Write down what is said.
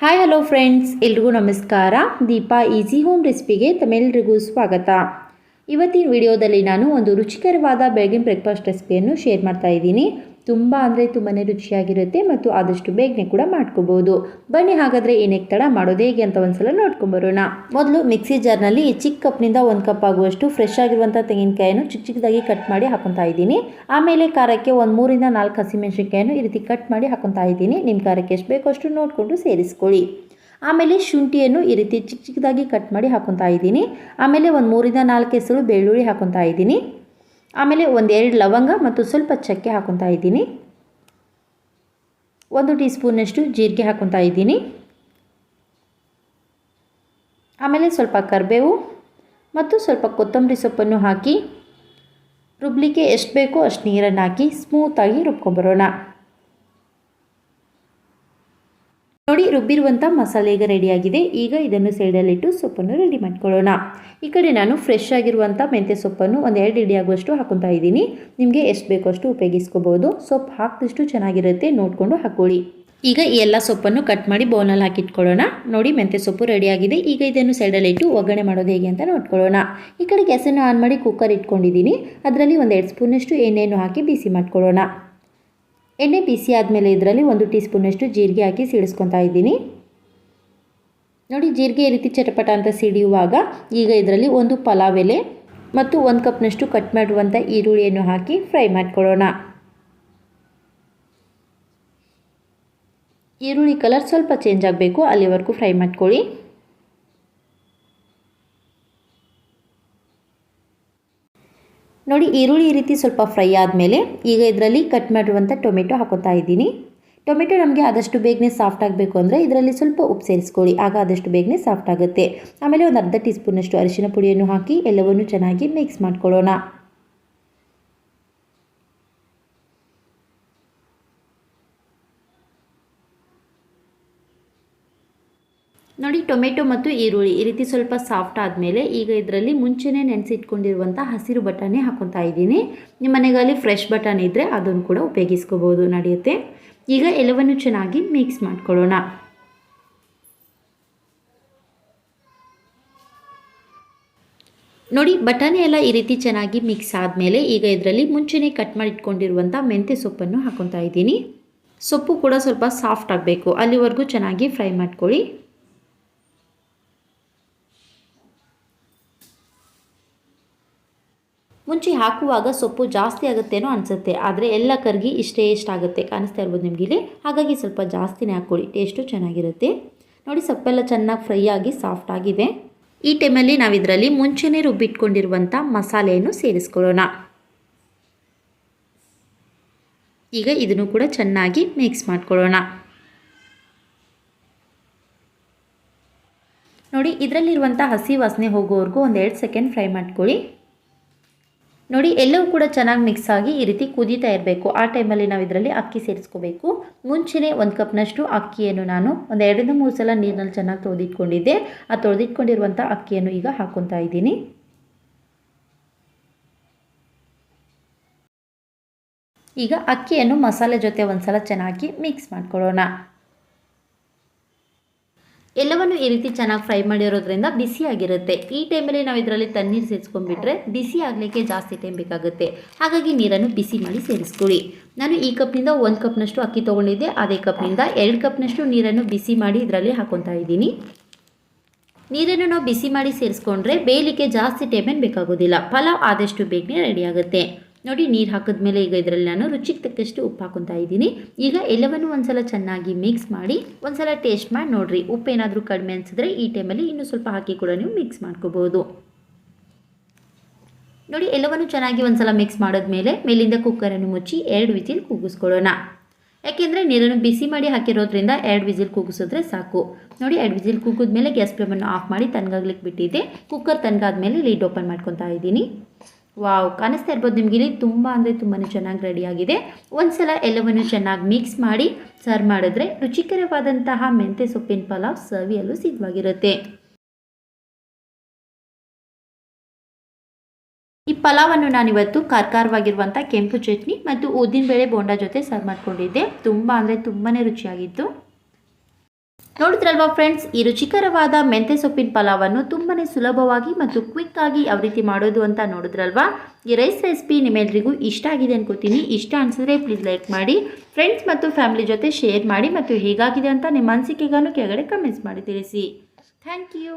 Hi hello friends ಎಲ್ರಿಗೂ ನಮಸ್ಕಾರ. Deepa easy home ರೆಸಿಪಿಗೆ ತಮ್ಮೆಲ್ಲರಿಗೂ ಸ್ವಾಗತ. ಇವತ್ತಿನ ವಿಡಿಯೋದಲ್ಲಿ ನಾನು ಒಂದು ರುಚಿಕರವಾದ ಬೆಳಗಿನ ಬ್ರೇಕ್ಫಾಸ್ಟ್ ರೆಸಿಪಿಯನ್ನು ಶೇರ್ ಮಾಡ್ತಾ ಇದ್ದೀನಿ. ತುಂಬ ಅಂದರೆ ತುಂಬಾ ರುಚಿಯಾಗಿರುತ್ತೆ ಮತ್ತು ಆದಷ್ಟು ಬೇಗನೆ ಕೂಡ ಮಾಡ್ಕೋಬೋದು. ಬನ್ನಿ ಹಾಗಾದರೆ ಏನಕ್ಕೆ ತಡ ಮಾಡೋದು ಹೇಗೆ ಅಂತ ಒಂದ್ಸಲ ನೋಡ್ಕೊಂಬರೋಣ ಮೊದಲು ಮಿಕ್ಸಿ ಜಾರ್ನಲ್ಲಿ ಈ ಚಿಕ್ಕ ಕಪ್ನಿಂದ ಒಂದು ಕಪ್ ಆಗುವಷ್ಟು ಫ್ರೆಶ್ ಆಗಿರುವಂಥ ತೆಂಗಿನಕಾಯನ್ನು ಚಿಕ್ಕ ಚಿಕ್ಕದಾಗಿ ಕಟ್ ಮಾಡಿ ಹಾಕೊತಾ ಇದ್ದೀನಿ. ಆಮೇಲೆ ಖಾರಕ್ಕೆ ಒಂದು ಮೂರಿಂದ ನಾಲ್ಕು ಹಸಿಮೆಣಸಿನಕಾಯನ್ನು ಈ ರೀತಿ ಕಟ್ ಮಾಡಿ ಹಾಕೊತಾ ಇದ್ದೀನಿ. ನಿಮ್ಮ ಖಾರಕ್ಕೆ ಎಷ್ಟು ಬೇಕೋ ಅಷ್ಟು ನೋಡಿಕೊಂಡು ಸೇರಿಸ್ಕೊಳ್ಳಿ. ಆಮೇಲೆ ಶುಂಠಿಯನ್ನು ಈ ರೀತಿ ಚಿಕ್ಕ ಚಿಕ್ಕದಾಗಿ ಕಟ್ ಮಾಡಿ ಹಾಕೊತಾ ಇದ್ದೀನಿ. ಆಮೇಲೆ ಒಂದು ಮೂರಿಂದ ನಾಲ್ಕು ಹೆಸರು ಬೆಳ್ಳುಳ್ಳಿ ಹಾಕೊತಾ ಇದ್ದೀನಿ. ಆಮೇಲೆ ಒಂದೆರಡು ಲವಂಗ ಮತ್ತು ಸ್ವಲ್ಪ ಚಕ್ಕೆ ಹಾಕೊತಾ ಇದ್ದೀನಿ. ಒಂದು ಟೀ ಸ್ಪೂನಷ್ಟು ಜೀರಿಗೆ ಹಾಕೊತಾ ಇದ್ದೀನಿ. ಆಮೇಲೆ ಸ್ವಲ್ಪ ಕರಿಬೇವು ಮತ್ತು ಸ್ವಲ್ಪ ಕೊತ್ತಂಬರಿ ಸೊಪ್ಪನ್ನು ಹಾಕಿ ರುಬ್ಲಿಕ್ಕೆ ಎಷ್ಟು ಬೇಕೋ ಅಷ್ಟು ನೀರನ್ನು ಹಾಕಿ ಸ್ಮೂತಾಗಿ ರುಬ್ಕೊಂಬರೋಣ ನೋಡಿ ರುಬ್ಬಿರುವಂಥ ಮಸಾಲೆ ಈಗ ರೆಡಿಯಾಗಿದೆ. ಈಗ ಇದನ್ನು ಸೈಡಲ್ಲಿಟ್ಟು ಸೊಪ್ಪನ್ನು ರೆಡಿ ಮಾಡ್ಕೊಳ್ಳೋಣ. ಈ ಕಡೆ ನಾನು ಫ್ರೆಶ್ ಆಗಿರುವಂಥ ಮೆಂತ್ಯ ಸೊಪ್ಪನ್ನು ಒಂದು ಎರಡು ಇಡಿ ಆಗುವಷ್ಟು ಹಾಕೊತಾ ಇದ್ದೀನಿ. ನಿಮಗೆ ಎಷ್ಟು ಬೇಕೋ ಅಷ್ಟು ಉಪಯೋಗಿಸ್ಕೋಬೋದು ಸೊಪ್ಪು ಹಾಕಿದಷ್ಟು ಚೆನ್ನಾಗಿರುತ್ತೆ. ನೋಡಿಕೊಂಡು ಹಾಕೊಳ್ಳಿ. ಈಗ ಈ ಎಲ್ಲ ಸೊಪ್ಪನ್ನು ಕಟ್ ಮಾಡಿ ಬೌನಲ್ಲಿ ಹಾಕಿಟ್ಕೊಳ್ಳೋಣ. ನೋಡಿ ಮೆಂತ್ಯ ಸೊಪ್ಪು ರೆಡಿಯಾಗಿದೆ ಈಗ ಇದನ್ನು ಸೈಡಲ್ಲಿಟ್ಟು ಒಗ್ಗರಣೆ ಮಾಡೋದು ಹೇಗೆ ಅಂತ ನೋಡ್ಕೊಳ್ಳೋಣ. ಈ ಕಡೆ ಗ್ಯಾಸನ್ನು ಆನ್ ಮಾಡಿ ಕುಕ್ಕರ್ ಇಟ್ಕೊಂಡಿದ್ದೀನಿ. ಅದರಲ್ಲಿ ಒಂದು ಎರಡು ಸ್ಪೂನಷ್ಟು ಎಣ್ಣೆಯನ್ನು ಹಾಕಿ ಬಿಸಿ ಮಾಡ್ಕೊಳ್ಳೋಣ. ಎಣ್ಣೆ ಬಿಸಿ ಆದಮೇಲೆ ಇದರಲ್ಲಿ ಒಂದು ಟೀ ಸ್ಪೂನಷ್ಟು ಜೀರಿಗೆ ಹಾಕಿ ಸಿಡಿಸ್ಕೊತಾ ಇದ್ದೀನಿ. ನೋಡಿ, ಜೀರಿಗೆ ಈ ರೀತಿ ಚಟಪಟ ಅಂತ ಸಿಡಿಯುವಾಗ ಈಗ ಇದರಲ್ಲಿ ಒಂದು ಪಲಾವ್ ಎಲೆ ಮತ್ತು ಒಂದು ಕಪ್ನಷ್ಟು ಕಟ್ ಮಾಡುವಂಥ ಈರುಳ್ಳಿಯನ್ನು ಹಾಕಿ ಫ್ರೈ ಮಾಡಿಕೊಳ್ಳೋಣ. ಈರುಳ್ಳಿ ಕಲರ್ ಸ್ವಲ್ಪ ಚೇಂಜ್ ಆಗಬೇಕು, ಅಲ್ಲಿವರೆಗೂ ಫ್ರೈ ಮಾಡ್ಕೊಳ್ಳಿ. ನೋಡಿ ಈರುಳ್ಳಿ ಈ ರೀತಿ ಸ್ವಲ್ಪ ಫ್ರೈ ಆದಮೇಲೆ ಈಗ ಇದರಲ್ಲಿ ಕಟ್ ಮಾಡಿರುವಂಥ ಟೊಮೆಟೊ ಹಾಕೋತಾ ಇದ್ದೀನಿ. ಟೊಮೆಟೊ ನಮಗೆ ಆದಷ್ಟು ಬೇಗನೆ ಸಾಫ್ಟ್ ಆಗಬೇಕು ಅಂದರೆ ಇದರಲ್ಲಿ ಸ್ವಲ್ಪ ಉಪ್ಪು ಸೇರಿಸ್ಕೊಳ್ಳಿ, ಆಗ ಆದಷ್ಟು ಬೇಗನೆ ಸಾಫ್ಟ್ ಆಗುತ್ತೆ. ಆಮೇಲೆ ಒಂದು ಅರ್ಧ ಟೀ ಸ್ಪೂನಷ್ಟು ಅರಿಶಿನ ಪುಡಿಯನ್ನು ಹಾಕಿ, ಎಲ್ಲವನ್ನು ಚೆನ್ನಾಗಿ ಮಿಕ್ಸ್ ಮಾಡ್ಕೊಳ್ಳೋಣ. ನೋಡಿ, ಟೊಮೆಟೊ ಮತ್ತು ಈರುಳ್ಳಿ ಈ ರೀತಿ ಸ್ವಲ್ಪ ಸಾಫ್ಟ್ ಆದಮೇಲೆ ಈಗ ಇದರಲ್ಲಿ ಮುಂಚೆನೇ ನೆನೆಸಿಟ್ಕೊಂಡಿರುವಂಥ ಹಸಿರು ಬಟಾಣಿ ಹಾಕೊತಾ ಇದ್ದೀನಿ. ನಿಮ್ಮ ಮನೆಗಾಲಿ ಫ್ರೆಶ್ ಬಟಾಣಿ ಇದ್ದರೆ ಅದನ್ನು ಕೂಡ ಉಪಯೋಗಿಸ್ಕೋಬೋದು, ನಡೆಯುತ್ತೆ. ಈಗ ಎಲ್ಲವನ್ನು ಚೆನ್ನಾಗಿ ಮಿಕ್ಸ್ ಮಾಡ್ಕೊಳ್ಳೋಣ. ನೋಡಿ, ಬಟಾಣಿ ಎಲ್ಲ ಈ ರೀತಿ ಚೆನ್ನಾಗಿ ಮಿಕ್ಸ್ ಆದಮೇಲೆ ಈಗ ಇದರಲ್ಲಿ ಮುಂಚೆನೇ ಕಟ್ ಮಾಡಿ ಇಟ್ಕೊಂಡಿರುವಂಥ ಮೆಂತ್ಯ ಸೊಪ್ಪನ್ನು ಹಾಕೊತಾ ಇದ್ದೀನಿ. ಸೊಪ್ಪು ಕೂಡ ಸ್ವಲ್ಪ ಸಾಫ್ಟ್ ಆಗಬೇಕು. ಅಲ್ಲಿವರೆಗೂ ಚೆನ್ನಾಗಿ ಫ್ರೈ ಮಾಡ್ಕೊಳ್ಳಿ. ಮುಂಚೆ ಹಾಕುವಾಗ ಸೊಪ್ಪು ಜಾಸ್ತಿ ಆಗುತ್ತೇನೋ ಅನಿಸುತ್ತೆ, ಆದರೆ ಎಲ್ಲ ಕರ್ಗಿ ಇಷ್ಟೇ ಆಗುತ್ತೆ. ಕಾಣಿಸ್ತಾ ಇರ್ಬೋದು ನಿಮಗೆ ಇಲ್ಲಿ. ಹಾಗಾಗಿ ಸ್ವಲ್ಪ ಜಾಸ್ತಿನೇ ಹಾಕ್ಕೊಳ್ಳಿ ಟೇಸ್ಟು ಚೆನ್ನಾಗಿರುತ್ತೆ. ನೋಡಿ, ಸೊಪ್ಪೆಲ್ಲ ಚೆನ್ನಾಗಿ ಫ್ರೈ ಆಗಿ ಸಾಫ್ಟ್ ಆಗಿದೆ. ಈ ಟೈಮಲ್ಲಿ ನಾವು ಇದರಲ್ಲಿ ಮುಂಚೆನೇ ರುಬ್ಬಿಟ್ಕೊಂಡಿರುವಂಥ ಮಸಾಲೆಯನ್ನು ಸೇರಿಸ್ಕೊಳ್ಳೋಣ. ಈಗ ಇದನ್ನು ಕೂಡ ಚೆನ್ನಾಗಿ ಮಿಕ್ಸ್ ಮಾಡ್ಕೊಳ್ಳೋಣ. ನೋಡಿ ಇದರಲ್ಲಿರುವಂಥ ಹಸಿ ವಾಸನೆ ಹೋಗೋವರೆಗೂ ಒಂದು ಎರಡು ಸೆಕೆಂಡ್ ಫ್ರೈ ಮಾಡ್ಕೊಳ್ಳಿ. ನೋಡಿ, ಎಲ್ಲವೂ ಕೂಡ ಚೆನ್ನಾಗಿ ಮಿಕ್ಸ್ ಆಗಿ ಈ ರೀತಿ ಕುದೀತಾ ಇರಬೇಕು. ಆ ಟೈಮಲ್ಲಿ ನಾವು ಇದರಲ್ಲಿ ಅಕ್ಕಿ ಸೇರಿಸ್ಕೋಬೇಕು. ಮುಂಚೆನೇ ಒಂದು ಕಪ್ನಷ್ಟು ಅಕ್ಕಿಯನ್ನು ನಾನು ಒಂದು ಎರಡರಿಂದ ಮೂರು ಸಲ ನೀರಿನಲ್ಲಿ ಚೆನ್ನಾಗಿ ತೊಳೆದಿಟ್ಕೊಂಡಿದ್ದೆ. ಆ ತೊಳೆದಿಟ್ಕೊಂಡಿರುವಂಥ ಅಕ್ಕಿಯನ್ನು ಈಗ ಹಾಕ್ಕೊತಾ ಇದ್ದೀನಿ. ಈಗ ಅಕ್ಕಿಯನ್ನು ಮಸಾಲೆ ಜೊತೆ ಒಂದು ಸಲ ಚೆನ್ನಾಗಿ ಮಿಕ್ಸ್ ಮಾಡ್ಕೊಳ್ಳೋಣ. ಎಲ್ಲವನ್ನು ಈ ರೀತಿ ಚೆನ್ನಾಗಿ ಫ್ರೈ ಮಾಡಿರೋದ್ರಿಂದ ಬಿಸಿಯಾಗಿರುತ್ತೆ ಈ ಟೈಮಲ್ಲಿ ನಾವು ಇದರಲ್ಲಿ ತಣ್ಣೀರು ಸೇರಿಸ್ಕೊಂಡ್ಬಿಟ್ರೆ ಬಿಸಿ ಆಗಲಿಕ್ಕೆ ಜಾಸ್ತಿ ಟೈಮ್ ಬೇಕಾಗುತ್ತೆ. ಹಾಗಾಗಿ ನೀರನ್ನು ಬಿಸಿ ಮಾಡಿ ಸೇರಿಸ್ಕೊಳ್ಳಿ. ನಾನು ಈ ಕಪ್ನಿಂದ ಒಂದು ಕಪ್ನಷ್ಟು ಅಕ್ಕಿ ತೊಗೊಂಡಿದ್ದೆ. ಅದೇ ಕಪ್ನಿಂದ ಎರಡು ಕಪ್ನಷ್ಟು ನೀರನ್ನು ಬಿಸಿ ಮಾಡಿ ಇದರಲ್ಲಿ ಹಾಕೊತಾ ಇದ್ದೀನಿ. ನೀರನ್ನು ನಾವು ಬಿಸಿ ಮಾಡಿ ಸೇರಿಸ್ಕೊಂಡ್ರೆ ಬೇಯಲಿಕ್ಕೆ ಜಾಸ್ತಿ ಟೈಮೇನು ಬೇಕಾಗೋದಿಲ್ಲ. ಪಲಾವ್ ಆದಷ್ಟು ಬೇಗನೆ ರೆಡಿ ಆಗುತ್ತೆ. ನೋಡಿ, ನೀರು ಹಾಕಿದ್ಮೇಲೆ ಈಗ ಇದರಲ್ಲಿ ನಾನು ರುಚಿಗೆ ತಕ್ಕಷ್ಟು ಉಪ್ಪು ಹಾಕೊತಾ ಇದ್ದೀನಿ. ಈಗ ಎಲ್ಲವನ್ನು ಒಂದ್ಸಲ ಚೆನ್ನಾಗಿ ಮಿಕ್ಸ್ ಮಾಡಿ, ಒಂದ್ಸಲ ಟೇಸ್ಟ್ ಮಾಡಿ ನೋಡಿರಿ. ಉಪ್ಪು ಏನಾದರೂ ಕಡಿಮೆ ಅನಿಸಿದ್ರೆ ಈ ಟೈಮಲ್ಲಿ ಇನ್ನೂ ಸ್ವಲ್ಪ ಹಾಕಿ ಕೂಡ ನೀವು ಮಿಕ್ಸ್ ಮಾಡ್ಕೋಬೋದು. ನೋಡಿ, ಎಲ್ಲವನ್ನು ಚೆನ್ನಾಗಿ ಒಂದ್ಸಲ ಮಿಕ್ಸ್ ಮಾಡಿದ್ಮೇಲೆ ಮೇಲಿಂದ ಕುಕ್ಕರನ್ನು ಮುಚ್ಚಿ ಎರಡು ವಿಸಿಲ್ ಕೂಗಿಸ್ಕೊಳ್ಳೋಣ. ಯಾಕೆಂದರೆ ನೀರನ್ನು ಬಿಸಿ ಮಾಡಿ ಹಾಕಿರೋದ್ರಿಂದ ಎರಡು ವಿಸಿಲ್ ಕೂಗಿಸಿದ್ರೆ ಸಾಕು. ನೋಡಿ, ಎರಡು ವಿಸಿಲ್ ಕೂಗಿದ್ಮೇಲೆ ಗ್ಯಾಸ್ ಫ್ಲೇಮನ್ನು ಆಫ್ ಮಾಡಿ ತನಗಾಗ್ಲಿಕ್ಕೆ ಬಿಟ್ಟಿದ್ದೆ ಕುಕ್ಕರ್ ತಣ್ಣಗಾದ್ಮೇಲೆ ಲೀಡ್ ಓಪನ್ ಮಾಡ್ಕೊತಾ ಇದ್ದೀನಿ. ವಾವ್, ಕಾಣಿಸ್ತಾ ಇರ್ಬೋದು. ನಿಮಗೆ ಇಲ್ಲಿ ತುಂಬ ಅಂದರೆ ತುಂಬಾ ಚೆನ್ನಾಗಿ ರೆಡಿಯಾಗಿದೆ ಒಂದು ಸಲ ಎಲ್ಲವನ್ನು ಚೆನ್ನಾಗಿ ಮಿಕ್ಸ್ ಮಾಡಿ ಸರ್ವ್ ಮಾಡಿದ್ರೆ ರುಚಿಕರವಾದಂತಹ ಮೆಂತ್ಯ ಸೊಪ್ಪಿನ ಪಲಾವ್ ಸವಿಯಲು ಸಿದ್ಧವಾಗಿರುತ್ತೆ. ಈ ಪಲಾವನ್ನು ನಾನಿವತ್ತು ಕಾರ್ಕಾರವಾಗಿರುವಂಥ ಕೆಂಪು ಚಟ್ನಿ ಮತ್ತು ಉದ್ದಿನಬೇಳೆ ಬೋಂಡಾ ಜೊತೆ ಸರ್ವ್ ಮಾಡಿಕೊಂಡಿದ್ದೆ. ತುಂಬ ಅಂದರೆ ತುಂಬಾ ರುಚಿಯಾಗಿತ್ತು. ನೋಡಿದ್ರಲ್ವಾ ಫ್ರೆಂಡ್ಸ್ ಈ ರುಚಿಕರವಾದ ಮೆಂತೆ ಸೊಪ್ಪಿನ ಪಲಾವನ್ನು ತುಂಬಾ ಸುಲಭವಾಗಿ ಮತ್ತು ಕ್ವಿಕ್ ಆಗಿ ಯಾವ ರೀತಿ ಮಾಡೋದು ಅಂತ ನೋಡಿದ್ರಲ್ವಾ? ಈ ರೈಸ್ ರೆಸಿಪಿ ನಿಮ್ಮೆಲ್ರಿಗೂ ಇಷ್ಟ ಆಗಿದೆ ಅನ್ಕೋತೀನಿ. ಇಷ್ಟ ಅನಿಸಿದ್ರೆ ಪ್ಲೀಸ್ ಲೈಕ್ ಮಾಡಿ ಫ್ರೆಂಡ್ಸ್ ಮತ್ತು ಫ್ಯಾಮಿಲಿ ಜೊತೆ ಶೇರ್ ಮಾಡಿ ಮತ್ತು ಹೇಗಾಗಿದೆ ಅಂತ ನಿಮ್ಮ ಅನಿಸಿಕೆಗಾನು ಕೆಳಗಡೆ ಕಮೆಂಟ್ಸ್ ಮಾಡಿ ತಿಳಿಸಿ. Thank you